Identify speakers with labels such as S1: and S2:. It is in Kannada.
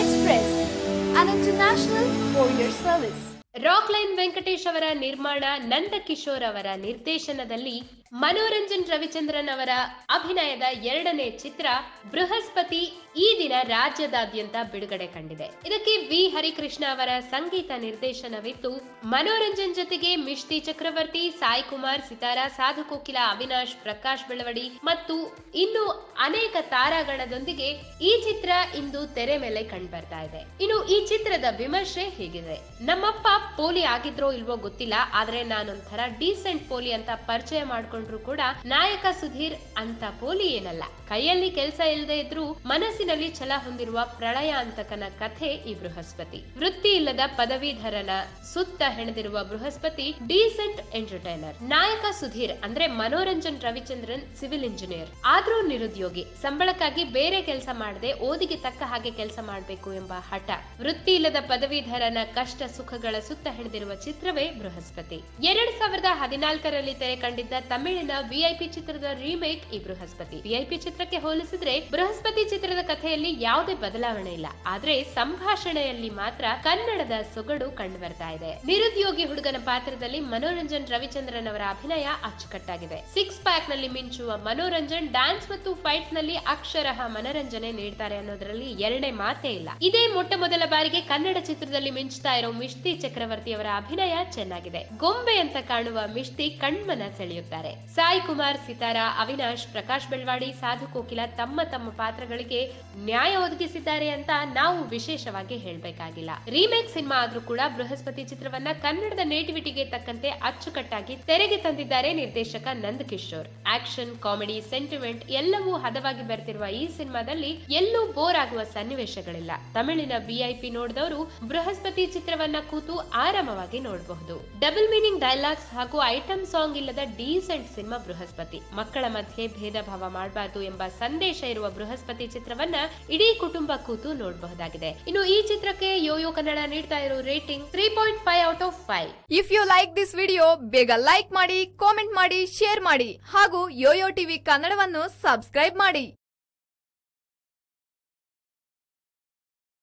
S1: Express and international four service
S2: Rockline Venkatesh ಅವರ ನಿರ್ಮಾಣ ನಂದಕಿಶೋರ್ ಅವರ ನಿರ್ದೇಶನದಲ್ಲಿ ಮನೋರಂಜನ್ ರವಿಚಂದ್ರನ್ ಅವರ ಅಭಿನಯದ ಎರಡನೇ ಚಿತ್ರ ಬೃಹಸ್ಪತಿ ಈ ದಿನ ರಾಜ್ಯದಾದ್ಯಂತ ಬಿಡುಗಡೆ ಕಂಡಿದೆ. ಇದಕ್ಕೆ ವಿ. ಹರಿಕೃಷ್ಣ ಅವರ ಸಂಗೀತ ನಿರ್ದೇಶನವಿದ್ದು, ಮನೋರಂಜನ್ ಜೊತೆಗೆ ಮಿಷ್ಟಿ ಚಕ್ರವರ್ತಿ, ಸಾಯಿ ಕುಮಾರ್, ಸಿತಾರಾ, ಸಾಧು ಕೋಕಿಲ, ಅವಿನಾಶ್, ಪ್ರಕಾಶ್ ಬೆಳವಡಿ ಮತ್ತು ಇನ್ನು ಅನೇಕ ತಾರಾಗಣದೊಂದಿಗೆ ಈ ಚಿತ್ರ ಇಂದು ತೆರೆ ಮೇಲೆ ಕಂಡುಬರ್ತಾ ಇದೆ. ಇನ್ನು ಈ ಚಿತ್ರದ ವಿಮರ್ಶೆ ಹೀಗಿದೆ? ನಮ್ಮಪ್ಪ ಪೋಲಿ ಆಗಿದ್ರೋ ಇಲ್ವೋ ಗೊತ್ತಿಲ್ಲ, ಆದ್ರೆ ನಾನೊಂಥರ ಡೀಸೆಂಟ್ ಪೋಲಿ ಅಂತ ಪರಿಚಯ ಮಾಡ್ಕೊಂಡ್ರು ಕೂಡ ನಾಯಕ ಸುಧೀರ್ ಅಂತ ಪೋಲಿ ಏನಲ್ಲ. ಕೈಯಲ್ಲಿ ಕೆಲಸ ಇಲ್ಲದೆ ಇದ್ರೂ ಮನಸ್ಸಿನಲ್ಲಿ ಛಲ ಹೊಂದಿರುವ ಪ್ರಳಯ ಅಂತಕನ ಕಥೆ ಈ ಬೃಹಸ್ಪತಿ. ವೃತ್ತಿ ಇಲ್ಲದ ಪದವೀಧರನ ಸುತ್ತ ಹೆಣೆದಿರುವ ಬೃಹಸ್ಪತಿ ಡೀಸೆಂಟ್ ಎಂಟರ್ಟೈನರ್. ನಾಯಕ ಸುಧೀರ್ ಅಂದ್ರೆ ಮನೋರಂಜನ್ ರವಿಚಂದ್ರನ್ ಸಿವಿಲ್ ಇಂಜಿನಿಯರ್. ಆದ್ರೂ ನಿರುದ್ಯೋಗಿ. ಸಂಬಳಕ್ಕಾಗಿ ಬೇರೆ ಕೆಲಸ ಮಾಡದೆ ಓದಿಗೆ ತಕ್ಕ ಹಾಗೆ ಕೆಲಸ ಮಾಡಬೇಕು ಎಂಬ ಹಠ. ವೃತ್ತಿ ಇಲ್ಲದ ಪದವೀಧರನ ಕಷ್ಟ ಸುಖಗಳ ಸುತ್ತ ಹೆಣೆದಿರುವ ಚಿತ್ರವೇ ಬೃಹಸ್ಪತಿ. ಎರಡ್ ಸಾವಿರದ ಹದಿನಾಲ್ಕರಲ್ಲಿ ತೆರೆ ಕಂಡಿದ್ದ ತಮಿಳಿನ ವಿಐಪಿ ಚಿತ್ರದ ರೀಮೇಕ್ ಈ ಬೃಹಸ್ಪತಿ. ವಿಐಪಿ ಚಿತ್ರಕ್ಕೆ ಹೋಲಿಸಿದ್ರೆ ಬೃಹಸ್ಪತಿ ಚಿತ್ರದ ಕಥೆಯಲ್ಲಿ ಯಾವುದೇ ಬದಲಾವಣೆ ಇಲ್ಲ. ಆದ್ರೆ ಸಂಭಾಷಣೆಯಲ್ಲಿ ಮಾತ್ರ ಕನ್ನಡದ ಸೊಗಡು ಕಂಡು ಬರ್ತಾ ಇದೆ. ನಿರುದ್ಯೋಗಿ ಹುಡುಗನ ಪಾತ್ರದಲ್ಲಿ ಮನೋರಂಜನ್ ರವಿಚಂದ್ರನ್ ಅವರ ಅಭಿನಯ ಅಚ್ಚುಕಟ್ಟಾಗಿದೆ. ಸಿಕ್ಸ್ ಪ್ಯಾಕ್ನಲ್ಲಿ ಮಿಂಚುವ ಮನೋರಂಜನ್ ಡ್ಯಾನ್ಸ್ ಮತ್ತು ಫೈಟ್ನಲ್ಲಿ ಅಕ್ಷರಃ ಮನರಂಜನೆ ನೀಡ್ತಾರೆ ಅನ್ನೋದ್ರಲ್ಲಿ ಎರಡೇ ಮಾತೇ ಇಲ್ಲ. ಇದೇ ಮೊಟ್ಟ ಮೊದಲ ಬಾರಿಗೆ ಕನ್ನಡ ಚಿತ್ರದಲ್ಲಿ ಮಿಂಚುತ್ತಾ ಇರೋ ಮಿಷ್ತಿ ಚಕ್ರವರ್ತಿ ಅವರ ಅಭಿನಯ ಚೆನ್ನಾಗಿದೆ. ಗೊಂಬೆ ಅಂತ ಕಾಣುವ ಮಿಷ್ತಿ ಕಣ್ಮನ ಸೆಳೆಯುತ್ತಾರೆ. ಸಾಯಿ ಕುಮಾರ್ ಸಿತಾರಾ, ಅವಿನಾಶ್, ಪ್ರಕಾಶ್ ಬೆಳ್ವಾಡಿ, ಸಾಧು ಕೋಕಿಲ ತಮ್ಮ ತಮ್ಮ ಪಾತ್ರಗಳಿಗೆ ನ್ಯಾಯ ಒದಗಿಸಿದ್ದಾರೆ ಅಂತ ನಾವು ವಿಶೇಷವಾಗಿ ಹೇಳಬೇಕಾಗಿಲ್ಲ. ರೀಮೇಕ್ ಸಿನಿಮಾ ಆದ್ರೂ ಕೂಡ ಬೃಹಸ್ಪತಿ ಚಿತ್ರವನ್ನ ಕನ್ನಡದ ನೇಟಿವಿಟಿಗೆ ತಕ್ಕಂತೆ ಅಚ್ಚುಕಟ್ಟಾಗಿ ತೆರೆಗೆ ತಂದಿದ್ದಾರೆ ನಿರ್ದೇಶಕ ನಂದ್ ಕಿಶೋರ್. ಆಕ್ಷನ್, ಕಾಮಿಡಿ, ಸೆಂಟಿಮೆಂಟ್ ಎಲ್ಲವೂ ಹದವಾಗಿ ಬರ್ತಿರುವ ಈ ಸಿನಿಮಾದಲ್ಲಿ ಎಲ್ಲೂ ಬೋರ್ ಆಗುವ ಸನ್ನಿವೇಶಗಳಿಲ್ಲ. ತಮಿಳಿನ ಬಿಐಪಿ ನೋಡಿದವರು ಬೃಹಸ್ಪತಿ ಚಿತ್ರವನ್ನ ಕೂತು ಆರಾಮವಾಗಿ ನೋಡಬಹುದು. ಡಬಲ್ ಮೀನಿಂಗ್ ಡೈಲಾಗ್ಸ್ ಹಾಗೂ ಐಟಂ ಸಾಂಗ್ ಇಲ್ಲದ ಡೀಸೆಂಟ್ ಸಿನಿಮಾ ಬೃಹಸ್ಪತಿ. ಮಕ್ಕಳ ಮಧ್ಯೆ ಭೇದ ಭಾವ ಮಾಡಬಾರ್ದು ಎಂಬ ಸಂದೇಶ ಇರುವ ಬೃಹಸ್ಪತಿ ಚಿತ್ರವನ್ನ ಇಡೀ ಕುಟುಂಬ ಕೂತು ನೋಡಬಹುದಾಗಿದೆ. ಇನ್ನು ಈ ಚಿತ್ರಕ್ಕೆ ಯೋಯೋ ಕನ್ನಡ ನೀಡ್ತಾ ಇರೋ rating three point five out of five
S1: if you like this video ಬೇಗ ಲೈಕ್ ಮಾಡಿ ಕಾಮೆಂಟ್ ಮಾಡಿ ಶೇರ್ ಮಾಡಿ. ಹಾಗೂ ಯೋಯೋ ಟಿವಿ ಕನ್ನಡವನ್ನು ಸಬ್ಸ್ಕ್ರೈಬ್ ಮಾಡಿ.